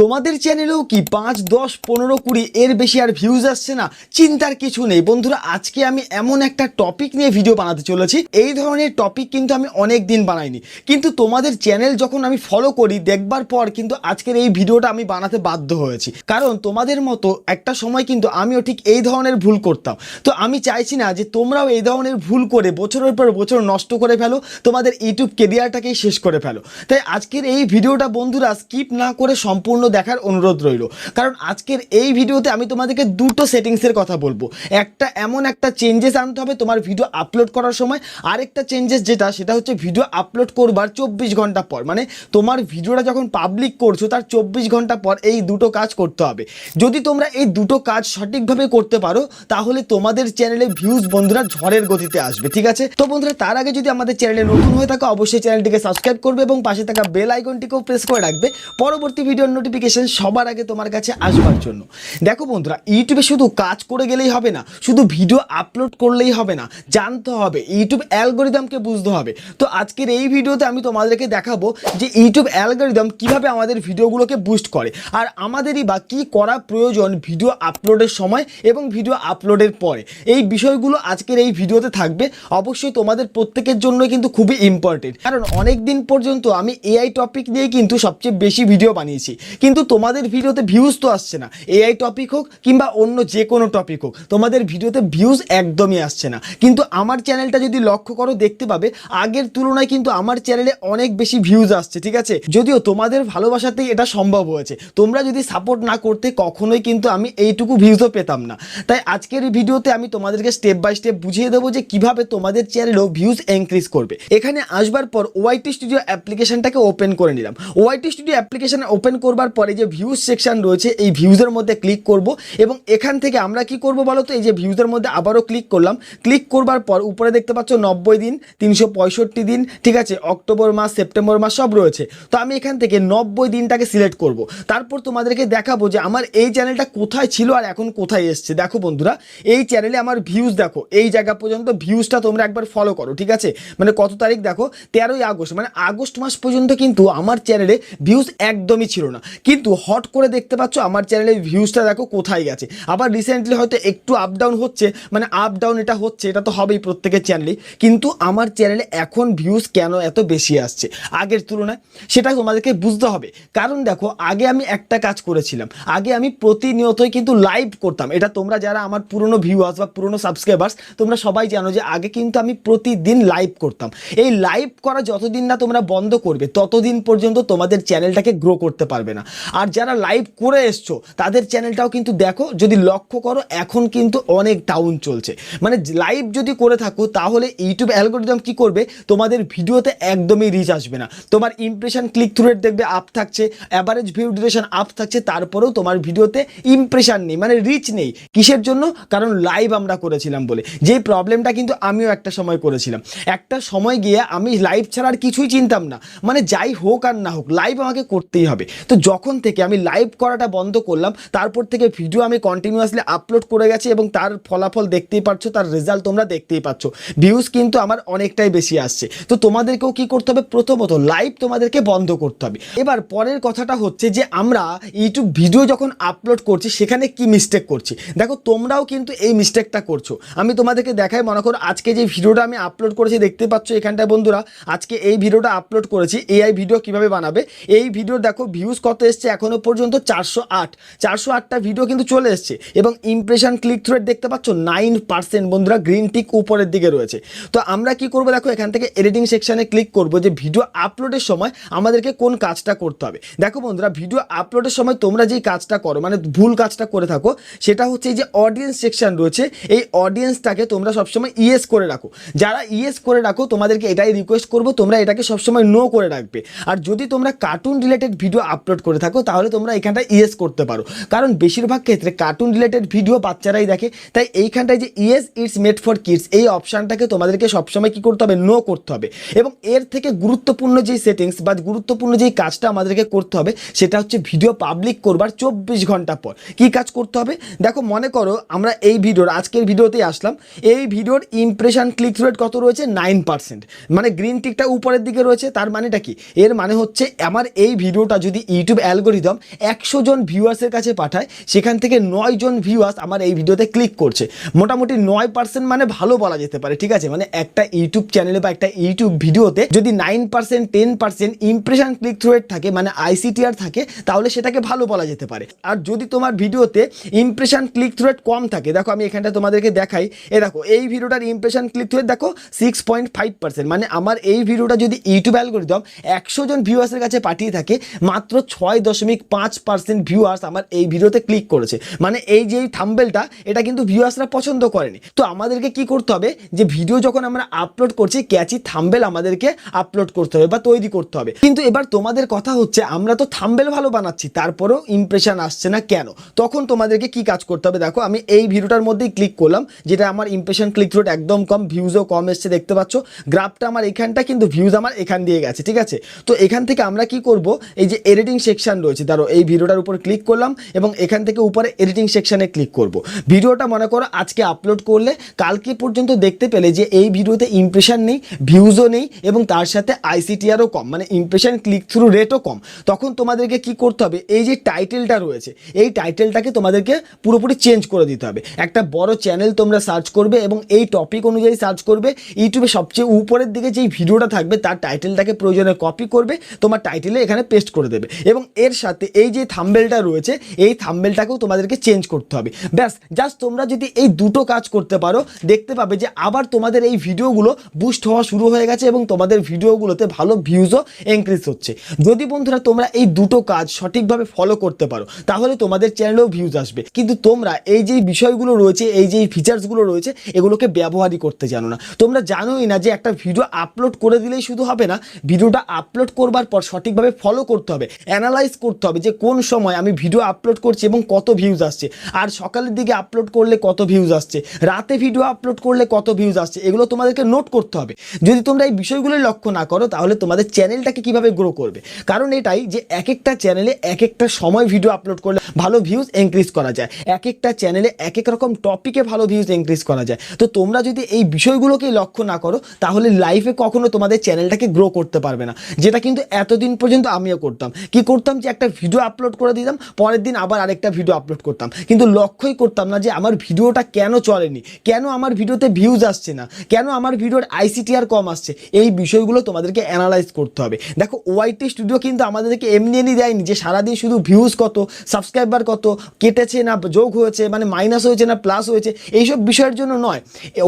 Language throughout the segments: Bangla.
তোমাদের চ্যানেলেও কি পাঁচ, দশ, পনেরো, কুড়ি এর বেশি আর ভিউজ আসছে না? চিন্তার কিছু নেই। বন্ধুরা, আজকে আমি এমন একটা টপিক নিয়ে ভিডিও বানাতে চলেছি। এই ধরনের টপিক কিন্তু আমি অনেক দিন বানাইনি। কিন্তু তোমাদের চ্যানেল যখন আমি ফলো করি, দেখবার পর কিন্তু আজকের এই ভিডিওটা আমি বানাতে বাধ্য হয়েছি। কারণ তোমাদের মতো একটা সময় কিন্তু আমিও ঠিক এই ধরনের ভুল করতাম। তো আমি চাইছি না যে তোমরাও এই ধরনের ভুল করে বছরের পর বছর নষ্ট করে ফেলো, তোমাদের ইউটিউব কেরিয়ারটাকেই শেষ করে ফেলো। তাই আজকের এই ভিডিওটা বন্ধুরা স্কিপ না করে সম্পূর্ণ দেখার অনুরোধ রইল। কারণ আজকের এই ভিডিওতে আমি তোমাদেরকে দুটো সেটিংসের কথা বলব। একটা এমন একটা চেঞ্জেস আনতে হবে তোমার ভিডিও আপলোড করার সময়। আরেকটা চেঞ্জেস যেটা, সেটা হচ্ছে ভিডিও আপলোড করবার চব্বিশ ঘণ্টা পর। মানে তোমার ভিডিওটা যখন পাবলিক করছ, তার চব্বিশ ঘণ্টা পর এই দুটো কাজ করতে হবে। যদি তোমরা এই দুটো কাজ সঠিকভাবে করতে পারো, তাহলে তোমাদের চ্যানেলে ভিউজ বন্ধুরা ঝড়ের গতিতে আসবে, ঠিক আছে? তো বন্ধুরা, তার আগে যদি আমাদের চ্যানেলে নতুন হয়ে থাকো, অবশ্যই চ্যানেলটিকে সাবস্ক্রাইব করবে এবং পাশে থাকা বেল আইকনটিকেও প্রেস করে রাখবে। পরবর্তী ভিডিওর নোটিফিকেশন সবার আগে তোমার কাছে আসবার জন্য। দেখো বন্ধুরা, ইউটিউবে শুধু কাজ করে গেলেই হবে না, শুধু ভিডিও আপলোড করলেই হবে না, জানতে হবে। ইউটিউব অ্যালগোরিদমকে বুঝতে হবে। তো আজকের এই ভিডিওতে আমি তোমাদেরকে দেখাবো যে ইউটিউব অ্যালগোরিদম কীভাবে আমাদের ভিডিওগুলোকে বুস্ট করে, আর আমাদেরই বা কী করা প্রয়োজন ভিডিও আপলোডের সময় এবং ভিডিও আপলোডের পরে। এই বিষয়গুলো আজকের এই ভিডিওতে থাকবে। অবশ্যই তোমাদের প্রত্যেকের জন্য কিন্তু খুবই ইম্পর্টেন্ট কারণ অনেক দিন পর্যন্ত আমি এআই টপিক নিয়ে কিন্তু সবচেয়ে বেশি ভিডিও বানিয়েছি। কিন্তু তোমাদের ভিডিওতে ভিউজ তো আসছে না। এআই টপিক হোক কিংবা অন্য যে কোনো টপিক হোক, তোমাদের ভিডিওতে ভিউজ একদমই আসছে না। কিন্তু আমার চ্যানেলটা যদি লক্ষ্য করো, দেখতে পাবে, আগের তুলনায় কিন্তু আমার চ্যানেলে অনেক বেশি ভিউজ আসছে, ঠিক আছে? যদিও তোমাদের ভালোবাসাতেই এটা সম্ভব হয়েছে। তোমরা যদি সাপোর্ট না করতে, কখনোই কিন্তু আমি এইটুকু ভিউজও পেতাম না। তাই আজকের ভিডিওতে আমি তোমাদেরকে স্টেপ বাই স্টেপ বুঝিয়ে দেবো যে কীভাবে তোমাদের চ্যানেলও ভিউজ ইনক্রিজ করবে। এখানে আসবার পর ওয়াইটি স্টুডিও অ্যাপ্লিকেশনটাকে ওপেন করে নিলাম। ওয়াইটি স্টুডিও অ্যাপ্লিকেশন ওপেন করবার পরে যে ভিউজ সেকশন রয়েছে, এই ভিউজের মধ্যে ক্লিক করব এবং এখান থেকে আমরা কি করব বলো তো এই যে ভিউজের মধ্যে আবারও ক্লিক করলাম। ক্লিক করবার পর উপরে দেখতে পাচ্ছ নব্বই দিন, তিনশো পঁয়ষট্টি দিন, ঠিক আছে? অক্টোবর মাস, সেপ্টেম্বর মাস সব রয়েছে। তো আমি এখান থেকে নব্বই দিনটাকে সিলেক্ট করব। তারপর তোমাদেরকে দেখাবো যে আমার এই চ্যানেলটা কোথায় ছিল আর এখন কোথায় এসছে। দেখো বন্ধুরা, এই চ্যানেলে আমার ভিউজ দেখো। এই জায়গা পর্যন্ত ভিউজটা তোমরা একবার ফলো করো, ঠিক আছে? মানে কত তারিখ দেখো? তেরোই আগস্ট মানে আগস্ট মাস পর্যন্ত কিন্তু আমার চ্যানেলে ভিউজ একদমই ছিল না। কিন্তু হট করে দেখতে পাচ্ছ আমার চ্যানেলে ভিউজটা দেখো কোথায় গেছে। আবার রিসেন্টলি হয়তো একটু আপ ডাউন হচ্ছে মানে আপ ডাউন এটা হচ্ছে, এটা তো হবেই প্রত্যেকের চ্যানেলে কিন্তু আমার চ্যানেলে এখন ভিউজ কেন এত বেশি আসছে? আগের তুলনায় সেটা তোমাদেরকে বুঝতে হবে। কারণ দেখো, আগে আমি একটা কাজ করেছিলাম। আগে আমি প্রতিনিয়তই কিন্তু লাইভ করতাম। এটা তোমরা যারা আমার পুরনো ভিউয়ার্স বা পুরনো সাবস্ক্রাইবার্স তোমরা সবাই জানো যে আগে কিন্তু আমি প্রতিদিন লাইভ করতাম। এই লাইভ করা যতদিন না তোমরা বন্ধ করবে, ততদিন পর্যন্ত তোমাদের চ্যানেলটাকে গ্রো করতে পারবে না। আর যারা লাইভ করে এসছো, তাদের চ্যানেলটাও কিন্তু দেখো, যদি লক্ষ্য করো, এখন কিন্তু অনেক ডাউন চলছে। মানে লাইভ যদি করে থাকো, তাহলে ইউটিউব অ্যালগোরিদম কি করবে? তোমাদের ভিডিওতে একদমই রিচ আসবে না। তোমার ইমপ্রেশন ক্লিক থ্রু রেট দেখবে আপ থাকছে অ্যাভারেজ ভিউ ডিউরেশন আপ থাকছে, তারপরেও তোমার ভিডিওতে ইমপ্রেশন নেই মানে রিচ নেই। কিসের জন্য? কারণ লাইভ আমরা করেছিলাম বলে। যেই প্রবলেমটা কিন্তু আমিও একটা সময় করেছিলাম। একটা সময় গিয়ে আমি লাইভ ছাড়া আর কিছুই চিনতাম না। মানে যাই হোক আর না হোক লাইভ আমাকে করতেই হবে। তো যখন থেকে আমি লাইভ করাটা বন্ধ করলাম। তারপর থেকে ভিডিও আমি কন্টিনিউয়াসলি আপলোড করে গেছি এবং তার ফলাফল দেখতেই পাচ্ছ, তার রেজাল্ট তোমরা দেখতেই পাচ্ছ। ভিউজ কিন্তু আমার অনেকটাই বেশি আসছে। তো তোমাদেরকেও কি করতে হবে? প্রথমত লাইভ তোমাদেরকে বন্ধ করতে হবে। এবার পরের কথাটা হচ্ছে যে, আমরা ইউটিউব ভিডিও যখন আপলোড করছি, সেখানে কি মিস্টেক করছি? দেখো, তোমরাও কিন্তু এই মিস্টেকটা করছ। আমি তোমাদেরকে দেখাই, মনে করো আজকে যে ভিডিওটা আমি আপলোড করেছি দেখতে পাচ্ছ এখানটায় বন্ধুরা, আজকে এই ভিডিওটা আপলোড করেছি। এআই ভিডিও কীভাবে বানাবে? এই ভিডিও দেখো ভিউজ কত এসছে এখনও পর্যন্ত চারশো আট। চারশো আটটা ভিডিও কিন্তু চলে এসছে এবং ইমপ্রেশন ক্লিক থ্রু দেখতে পাচ্ছ নাইন পার্সেন্ট বন্ধুরা গ্রিন টিক উপরের দিকে রয়েছে। তো আমরা কি করব দেখো, এখান থেকে এডিটিং সেকশানে ক্লিক করব যে ভিডিও আপলোডের সময় আমাদেরকে কোন কাজটা করতে হবে। দেখো বন্ধুরা ভিডিও আপলোডের সময় তোমরা যেই কাজটা করো মানে ভুল কাজটা করে থাকো, সেটা হচ্ছে এই যে অডিয়েন্স সেকশন রয়েছে, এই অডিয়েন্সটাকে তোমরা সবসময় ইয়েস করে রাখো। যারা ইয়েস করে রাখো, তোমাদেরকে এটাই রিকোয়েস্ট করব, তোমরা এটাকে সবসময় নো করে রাখবে। আর যদি তোমরা কার্টুন রিলেটেড ভিডিও আপলোড করে থাকো, তাহলে তোমরা এখানটা ইয়েস করতে পারো। কারণ বেশিরভাগ ক্ষেত্রে কার্টুন রিলেটেড ভিডিও বাচ্চারাই দেখে, তাই এইখানটায় যে yes, it's made for kids, এই অপশানটাকে তোমাদেরকে সবসময় কি করতে হবে, নো করতে হবে। এবং এর থেকে গুরুত্বপূর্ণ যেই সেটিংস বা গুরুত্বপূর্ণ যেই কাজটা আমাদেরকে করতে হবে, সেটা হচ্ছে ভিডিও পাবলিক করবার চব্বিশ ঘণ্টা পর। কি কাজ করতে হবে? দেখো, মনে করো আমরা এই ভিডিওর, আজকের ভিডিওতেই আসলাম। এই ভিডিওর ইমপ্রেশন ক্লিক রেট কত রয়েছে? নাইন পার্সেন্ট মানে গ্রিন টিকটা উপরের দিকে রয়েছে, তার মানেটা কি? এর মানে হচ্ছে, আমার এই ভিডিওটা যদি ইউটিউব অ্যালগোরিদম একশো জন ভিউয়ার্সের কাছে পাঠায়, সেখান থেকে নয় জন ভিউয়ার্স আমার এই ভিডিওতে ক্লিক করছে। মোটামুটি নয় পার্সেন্ট মানে ভালো বলা যেতে পারে, ঠিক আছে? মানে একটা ইউটিউব চ্যানেলে বা একটা ইউটিউব ভিডিওতে যদি nine percent ten percent impression click through rate থাকে মানে আইসিটিআর থাকে, তাহলে সেটাকে ভালো বলা যেতে পারে। আর যদি তোমার ভিডিওতে ইমপ্রেশন ক্লিক থ্রু রেট কম থাকে, দেখো আমি এখানটা তোমাদেরকে দেখাই, এ দেখো, এই ভিডিওটার ইমপ্রেশন ক্লিক থ্রু রেট দেখো সিক্স পয়েন্ট ফাইভ পার্সেন্ট মানে আমার এই ভিডিওটা যদি ইউটিউব অ্যালগোরিদম একশো জন ভিউয়ার্সের কাছে পাঠিয়ে থাকে, মাত্র ছয় দশমিক পাঁচ পার্সেন্ট ভিউয়ার্স আমার এই ভিডিওতে ক্লিক করেছে। মানে এই যে থাম্বেলটা এটা কিন্তু ভিউয়ার্সরা পছন্দ করেনি। তো আমাদেরকে কি করতে হবে? যে ভিডিও যখন আমরা আপলোড করছি ক্যাচি থাম্বেল আমাদেরকে আপলোড করতে হবে বা তৈরি করতে হবে। কিন্তু এবার তোমাদের কথা হচ্ছে, আমরা তো থাম্বেল ভালো বানাচ্ছি, তারপরেও ইমপ্রেশন আসছে না কেন? তখন তোমাদেরকে কি কাজ করতে হবে? দেখো, আমি এই ভিডিওটার মধ্যেই ক্লিক করলাম, যেটা আমার ইমপ্রেশন ক্লিক রেট একদম কম ভিউজও কম এসছে, দেখতে পাচ্ছ। গ্রাফটা আমার এখানটা, কিন্তু ভিউজ আমার এখান দিয়ে গেছে, ঠিক আছে? তো এখান থেকে আমরা কি করব? এই যে এডিটিং সেকশন রয়েছে, ধরো এই ভিডিওটার উপর ক্লিক করলাম এবং এখান থেকে উপরে এডিটিং সেকশনে ক্লিক করব। ভিডিওটা মনে করো আজকে আপলোড করলে, কালকে পর্যন্ত দেখতে পেলে যে এই ভিডিওতে ইমপ্রেশন নেই ভিউজও নেই এবং তার সাথে আইসিটিআরও কম মানে ইমপ্রেশন ক্লিক থ্রু রেটও কম। তখন তোমাদেরকে কি করতে হবে, এই যে টাইটেলটা রয়েছে, এই টাইটেলটাকে তোমাদেরকে পুরোপুরি চেঞ্জ করে দিতে হবে। একটা বড় চ্যানেল তোমরা সার্চ করবে এবং এই টপিক অনুযায়ী সার্চ করবে ইউটিউবে সবচেয়ে উপরের দিকে যেই ভিডিওটা থাকবে, তার টাইটেলটাকে প্রয়োজনে কপি করবে, তোমার টাইটেলে এখানে পেস্ট করে দেবে এবং এর সাথে এই যে থাম্বেলটা রয়েছে, এই থাম্বেলটাকেও তোমাদেরকে চেঞ্জ করতে হবে। ব্যাস জাস্ট তোমরা যদি এই দুটো কাজ করতে পারো, দেখতে পাবে যে আবার তোমাদের এই ভিডিওগুলো বুস্ট হওয়া শুরু হয়ে গেছে এবং তোমাদের ভিডিওগুলোতে ভালো ভিউজও ইনক্রিজ হচ্ছে। যদি বন্ধুরা তোমরা এই দুটো কাজ সঠিকভাবে ফলো করতে পারো, তাহলে তোমাদের চ্যানেলেও ভিউজ আসবে। কিন্তু তোমরা এই যে বিষয়গুলো রয়েছে, এই যে ফিচার্সগুলো রয়েছে, এগুলোকে ব্যবহারই করতে জানো না। তোমরা জানোই না যে একটা ভিডিও আপলোড করে দিলেই শুধু হবে না ভিডিওটা আপলোড করবার পর সঠিকভাবে ফলো করতে হবে। অ্যানালাইজ করতে হবে যে কোন সময় আমি ভিডিও আপলোড করছি এবং কত ভিউজ আসছে। আর সকালের দিকে আপলোড করলে কত ভিউজ আসছে, রাতে ভিডিও আপলোড করলে কত ভিউজ আসছে, এগুলো তোমাদেরকে নোট করতে হবে। যদি তোমরা এই বিষয়গুলোই লক্ষ্য না করো, তাহলে তোমাদের চ্যানেলটাকে কীভাবে গ্রো করবে? কারণ এটাই যে এক একটা চ্যানেলে এক একটা সময় ভিডিও আপলোড করলে ভালো ভিউজ ইনক্রিজ করা যায়। এক একটা চ্যানেলে এক এক রকম টপিকে ভালো ভিউজ ইনক্রিজ করা যায়। তো তোমরা যদি এই বিষয়গুলোকেই লক্ষ্য না করো, তাহলে লাইফে কখনো তোমাদের চ্যানেলটাকে গ্রো করতে পারবে না। যেটা কিন্তু এতদিন পর্যন্ত আমিও করতাম। কি করতাম যে একটা ভিডিও আপলোড করে দিতাম, পরের দিন আবার আরেকটা ভিডিও আপলোড করতাম। কিন্তু লক্ষ্যই করতাম না যে আমার ভিডিওটা কেন চলেনি, কেন আমার ভিডিওতে ভিউজ আসছে না, কেন আমার ভিডিওর আইসিটিআর কম আসছে, এই বিষয়গুলো তোমাদেরকে অ্যানালাইজ করতে হবে। দেখো ওয়াইটি স্টুডিও কিন্তু আমাদেরকে এমনি এমনি দেয়নি যে সারাদিন শুধু ভিউজ কত সাবস্ক্রাইবার কত, কেটেছে না, যোগ হয়েছে মানে মাইনাস হয়েছে না প্লাস হয়েছে, এইসব বিষয়ের জন্য নয়।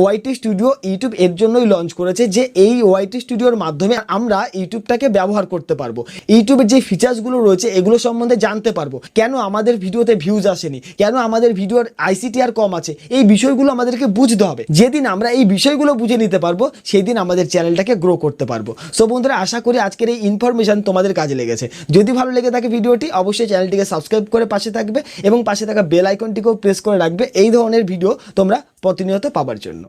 ওয়াইটি স্টুডিও ইউটিউব এর জন্যই লঞ্চ করেছে যে এই ওয়াইটি স্টুডিওর মাধ্যমে আমরা ইউটিউবটাকে ব্যবহার করতে পারব। ইউটিউবের যে ফিচার্সগুলো রয়েছে, এগুলো সম্বন্ধে জানতে পারব। কেন আমাদের ভিডিওতে ভিউজ আসেনি? কেন আমাদের ভিডিওর আইসিটিআর কম আছে? এই বিষয়গুলো আমাদেরকে বুঝতে হবে। যেদিন আমরা এই বিষয়গুলো বুঝে নিতে পারব সেই দিন আমাদের চ্যানেলটাকে গ্রো করতে পারব। সো বন্ধুরা, আশা করি আজকের এই ইনফরমেশন তোমাদের কাজে লেগেছে। যদি ভালো লেগে থাকে ভিডিওটি, অবশ্যই চ্যানেলটিকে সাবস্ক্রাইব করে পাশে থাকবে এবং পাশে থাকা বেল আইকনটিকেও প্রেস করে রাখবে। এই ধরনের ভিডিও তোমরা প্রতিনিয়ত পাবার জন্য।